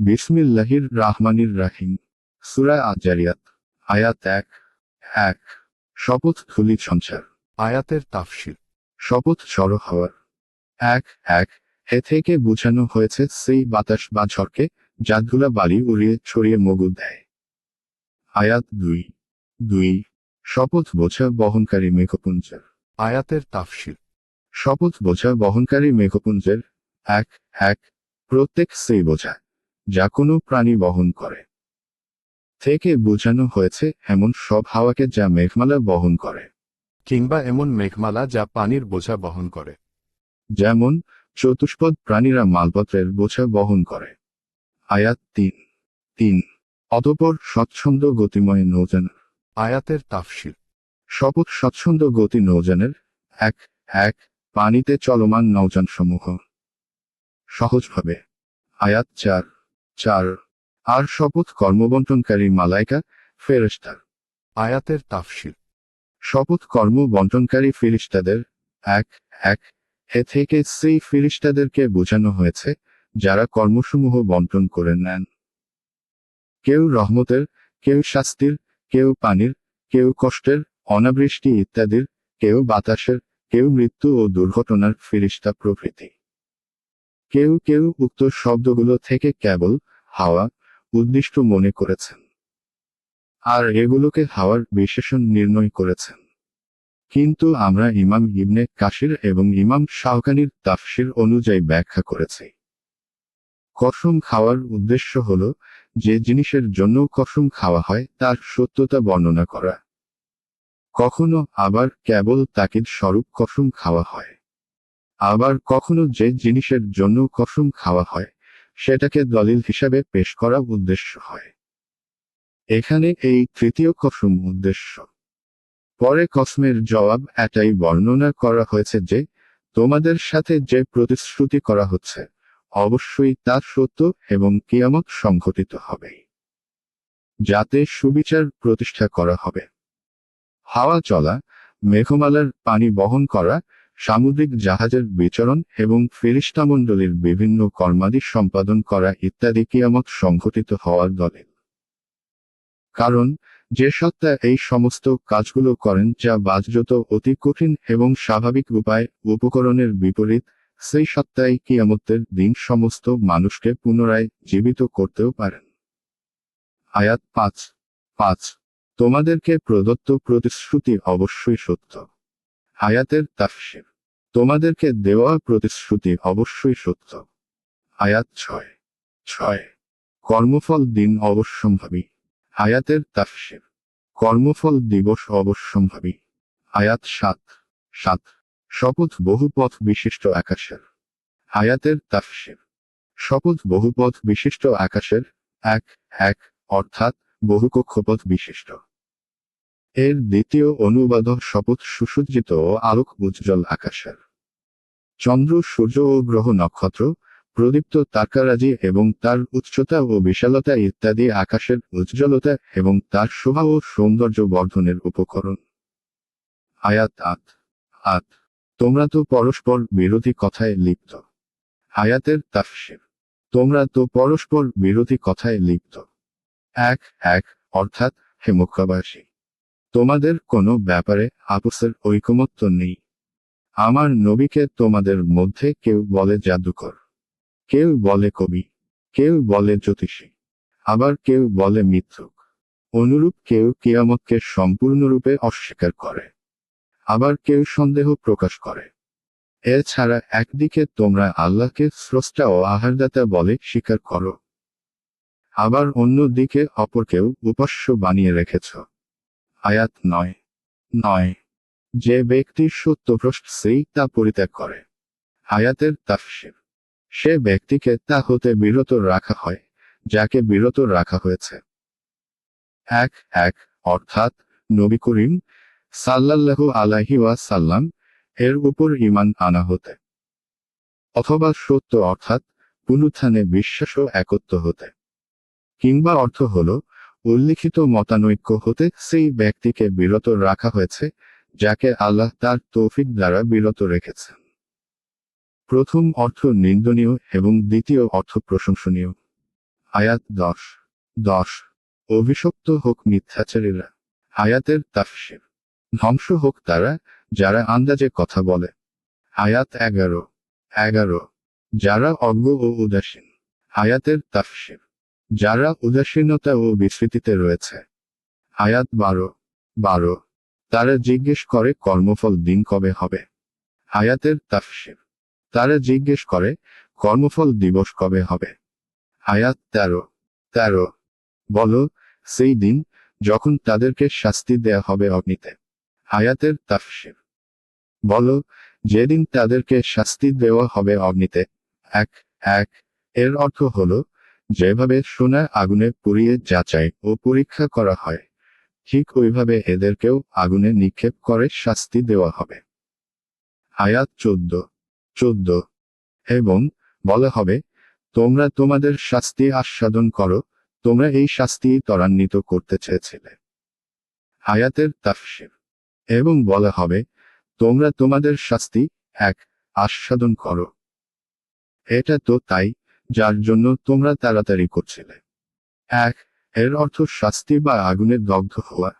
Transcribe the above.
বিসমিল্লাহির রাহমানির রাহিম সুরা আজারিয়াত আয়াত এক এক। শপথ ধুলি সঞ্চার। আয়াতের তাফসির। শপথ জড়ো হওয়ার। এক এক। হে থেকে বোঝানো হয়েছে সেই বাতাস বা ঝড়কে যা ধুলা বালি উড়িয়ে ছড়িয়ে মগু দেয়। আয়াত দুই দুই। শপথ বোঝা বহনকারী মেঘপুঞ্জের। আয়াতের তাফসির। শপথ বোঝা বহনকারী মেঘপুঞ্জের। এক এক। প্রত্যেক সেই বোঝা যা কোনো প্রাণী বহন করে। থেকে বোঝানো হয়েছে এমন সব হাওয়াকে যা মেঘমালা বহন করে। কিংবা এমন মেঘমালা যা পানির বোঝা বহন করে। যেমন চতুষ্পদ প্রাণীরা মালপত্রের বোঝা বহন করে। আয়াত তিন। তিন। অতপর স্বচ্ছন্দ গতিময় নৌযান। আয়াতের তাফসির। শপথ স্বচ্ছন্দ গতি নৌযানের। এক এক পানিতে চলমান নৌযান সমূহ সহজভাবে। আয়াত চার। চার। আর শপথ কর্মবন্টনকারী মালাইকা ফেরেস্তার আয়াতের তাফসির। শপথ কর্ম বন্টনকারী ফিরিস্তাদের এক এক, এ থেকে সেই ফিরিস্তাদেরকে বোঝানো হয়েছে, যারা কর্মসমূহ বন্টন করে নেন। কেউ রহমতের, কেউ শাস্তির, কেউ পানির, কেউ কষ্টের, অনাবৃষ্টি ইত্যাদির, কেউ বাতাসের, কেউ মৃত্যু ও দুর্ঘটনার ফিরিস্তা প্রভৃতি। কেউ কেউ উক্ত শব্দগুলো থেকে কেবল হাওয়া উদ্দিষ্ট মনে করেছেন। আর এগুলোকে হাওয়ার বিশেষণ নির্ণয় করেছেন। কিন্তু আমরা ইমাম ইবনে কাশির এবং ইমাম শাহকানির তাফসির অনুযায়ী ব্যাখ্যা করেছি। কসম খাওয়ার উদ্দেশ্য হল যে জিনিসের জন্য কসম খাওয়া হয় তার সত্যতা বর্ণনা করা। কখনো আবার কেবল তাকিদ স্বরূপ কসম খাওয়া হয়। আবার কখনো যে জিনিসের জন্য কসম খাওয়া হয়, সেটাকে দলিল হিসাবে পেশ করা উদ্দেশ্য হয়। এখানে এই তৃতীয় কসম উদ্দেশ্য। পরে কসমের জবাব এটাই বর্ণনা করা হয়েছে যে, তোমাদের সাথে যে প্রতিশ্রুতি করা হচ্ছে, অবশ্যই তা সত্য এবং কিয়ামত সংঘটিত হবে। যাতে সুবিচার প্রতিষ্ঠা করা হবে। হাওয়া চলা, মেঘমালার পানি বহন করা সামুদ্রিক জাহাজের বিচরণ এবং ফেরিস্তামণ্ডলীর বিভিন্ন কর্মাদি সম্পাদন করা ইত্যাদি কিয়ামত সংঘটিত হওয়ার দলিল কারণ, যে সত্তা এই সমস্ত কাজগুলো করেন যা বাহ্যত অতি কঠিন এবং স্বাভাবিক উপায় উপকরণের বিপরীত, সেই সত্তাই কিয়ামতের দিন সমস্ত মানুষকে পুনরায় জীবিত করতেও পারেন। আয়াত পাঁচ। পাঁচ। তোমাদেরকে প্রদত্ত প্রতিশ্রুতি অবশ্যই সত্য। আয়াতের তাফসির। তোমাদেরকে দেওয়া প্রতিশ্রুতি অবশ্যই সত্য। আয়াত ছয়। ছয়। কর্মফল দিন অবশ্যম্ভাবী। আয়াতের তাফসির। কর্মফল দিবস অবশ্যম্ভাবী। আয়াত সাত। সাত। শপথ বহুপথ বিশিষ্ট আকাশের। আয়াতের তাফসির। শপথ বহুপথ বিশিষ্ট আকাশের। এক এক, অর্থাৎ বহুকক্ষপথ বিশিষ্ট। এর দ্বিতীয় অনুবাদ শপথ সুসজ্জিত আলোক উজ্জ্বল আকাশের। চন্দ্র, সূর্য ও গ্রহ নক্ষত্র, প্রদীপ্ত তারকারাজি এবং তার উচ্চতা ও বিশালতা ইত্যাদি আকাশের উজ্জ্বলতা এবং তার শোভা ও সৌন্দর্য বর্ধনের উপকরণ। আয়াত আত আত তোমরা তো পরস্পর বিরোধী কথায় লিপ্ত। আয়াতের তাফসির। তোমরা তো পরস্পর বিরোধী কথায় লিপ্ত। এক এক, অর্থাৎ হে মুখাবাসী তোমাদের কোনো ব্যাপারে আপসের ঐকমত্য নেই। আমার নবীকে তোমাদের মধ্যে কেউ বলে জাদুকর, কেউ বলে কবি, কেউ বলে জ্যোতিষী, আবার কেউ বলে মিথ্যুক। অনুরূপ কেউ কিয়ামতকে সম্পূর্ণরূপে অস্বীকার করে, আবার কেউ সন্দেহ প্রকাশ করে। এছাড়া একদিকে তোমরা আল্লাহকে স্রষ্টা ও আহারদাতা বলে স্বীকার করো, আবার অন্যদিকে অপরকেও উপাস্য বানিয়ে রেখেছ। আয়াত নয় নয়। যে ব্যক্তি সত্যভ্রষ্ট সেই তা পরিত্যাগ করে। আয়াতের তাফসির। সে ব্যক্তিকে তা হতে বিরত রাখা হয়, যাকে বিরত রাখা হয়েছে। এক এক, অর্থাৎ নবী করিম সাল্লাল্লাহু আলাইহি ওয়াসাল্লাম এর উপর ইমান আনা হতে। অথবা সত্য অর্থাৎ পুনুত্থানে বিশ্বাস ও একত্ব হতে। কিংবা অর্থ হল উল্লিখিত মতানৈক্য হতে সেই ব্যক্তিকে বিরত রাখা হয়েছে, যাকে আল্লাহ তার তৌফিক দ্বারা বিরত রেখেছেন প্রথম অর্থ নিন্দনীয় এবং দ্বিতীয় অর্থ প্রশংসনীয়। আয়াত দশ। দশ। অভিশপ্ত হোক মিথ্যাচারীরা। আয়াতের তাফসির। ধ্বংস হোক তারা, যারা আন্দাজে কথা বলে। আয়াত এগারো। এগারো। যারা অজ্ঞ ও উদাসীন। আয়াতের তাফসির। যারা উদাসীনতা ও বিস্মৃতিতে রয়েছে। আয়াত বারো বারো। তারা জিজ্ঞেস করে, কর্মফল দিন কবে হবে? আয়াতের তাফসির। তারা জিজ্ঞেস করে, কর্মফল দিবস কবে হবে? আয়াত তেরো তেরো। বলো, সেই দিন যখন তাদেরকে শাস্তি দেয়া হবে অগ্নিতে। আয়াতের তাফসির। বলো, যেদিন তাদেরকে শাস্তি দেওয়া হবে অগ্নিতে। এক এক। এর অর্থ হলো যেভাবে সোনা আগুনে পুড়িয়ে যাচাই ও পরীক্ষা করা হয়, ঠিক ওইভাবে এদেরকেও আগুনে নিক্ষেপ করে শাস্তি দেওয়া হবে। আয়াত চোদ্দ চোদ্দ। এবং বলা হবে, তোমরা তোমাদের শাস্তি আস্বাদন করো, তোমরা এই শাস্তি ত্বরান্বিত করতে চেয়েছিলে। আয়াতের তাফসির। এবং বলা হবে, তোমরা তোমাদের শাস্তি, এক, আস্বাদন করো। এটা তো তাই যার জন্য তোমরা তাড়াতাড়ি করছিলে। এক এর অর্থ শাস্তি বা আগুনের দগ্ধ হওয়া।